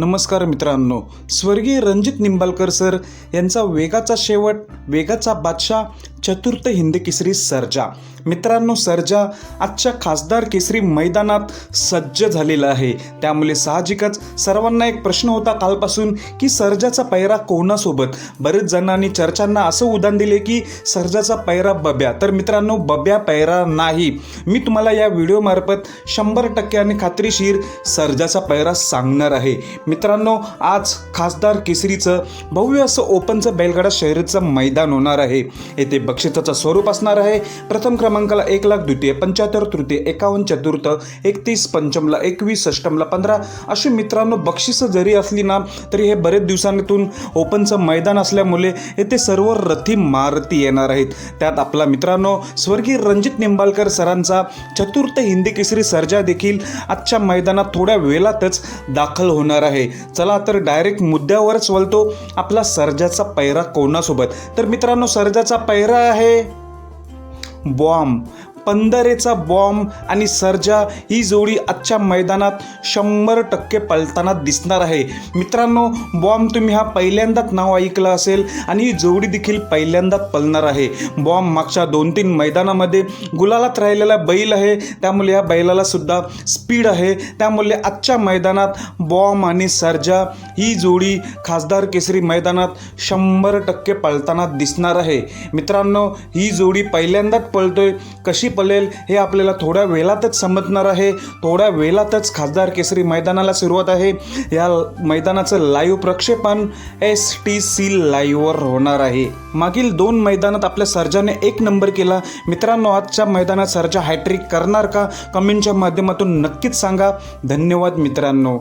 नमस्कार मित्रांनो. स्वर्गीय रणजित निंबाळकर सर यांचा वेगाचा शेवट वेगाचा बादशाह चतुर्थ हिंद केसरी सर्जा. मित्रांनो सर्जा आजच्या खासदार केसरी मैदानात सज्ज झालेला आहे. त्यामुळे साहजिकच सर्वांना एक प्रश्न होता कालपासून की सर्जाचा पैरा कोणासोबत? बरेच जणांनी चर्चांना असं उदाहरण दिले की सर्जाचा पैरा बब्या. तर मित्रांनो बब्या पैरा नाही. मी तुम्हाला या व्हिडिओमार्फत शंभर टक्क्याने खात्रीशीर सर्जाचा पैरा सांगणार आहे. मित्रांनो आज खासदार केसरीचं भव्य असं ओपनचं बैलगाडा शहरीचं मैदान होणार आहे. येथे बक्षिसाचं स्वरूप असणार आहे. प्रथम क्रमांकाला एक लाख द्वितीय पंच्याहत्तर तृतीय एकावन्न चतुर्थ एकतीस पंचमला एकवीस अष्टमला पंधरा. अशी मित्रांनो बक्षिसं जरी असली ना तरी हे बरेच दिवसांतून ओपनचं मैदान असल्यामुळे येथे सर्व रथी मारती येणार आहेत. त्यात आपला मित्रांनो स्वर्गीय रणजित निंबाळकर सरांचा चतुर्थ हिंदी केसरी सर्जा देखील आजच्या मैदानात थोड्या वेळातच दाखल होणार आहे. चला तर डायरेक्ट मुद्द्यावरच वळतो आपला सर्जाचा पैरा कोणासोबत? तर मित्रांनो सर्जाचा पैरा आहे. बॉम्ब. पंधरेचा बॉम्ब आणि सर्जा ही जोडी आजच्या मैदानात शंभर टक्के पळताना दिसणार आहे. मित्रांनो बॉम्ब तुम्ही हा पहिल्यांदाच नाव ऐकलं असेल आणि ही जोडी देखील पहिल्यांदाच पळणार आहे. बॉम्ब मागच्या दोन तीन मैदानामध्ये गुलालात राहिलेला बैल आहे. त्यामुळे या बैलाला सुद्धा स्पीड आहे. त्यामुळे आजच्या मैदानात बॉम्ब आणि सर्जा ही जोडी खासदार केसरी मैदानात शंभर टक्के पळताना दिसणार आहे. मित्रांनो ही जोडी पहिल्यांदाच पळतोय कशी पलेल हे आपल्याला थोड्या वेळातच समजणार आहे. थोड्या वेळातच खासदार केसरी मैदानाला सुरुवात आहे. या मैदानाचं लाईव्ह प्रक्षेपण एस टी सी लाईव्हवर होणार आहे. मागील दोन मैदानात आपल्या सर्जाने एक नंबर केला. मित्रांनो आजच्या मैदानात सर्जा हॅट्रिक करणार का? कमेंटच्या माध्यमातून नक्कीच सांगा. धन्यवाद मित्रांनो.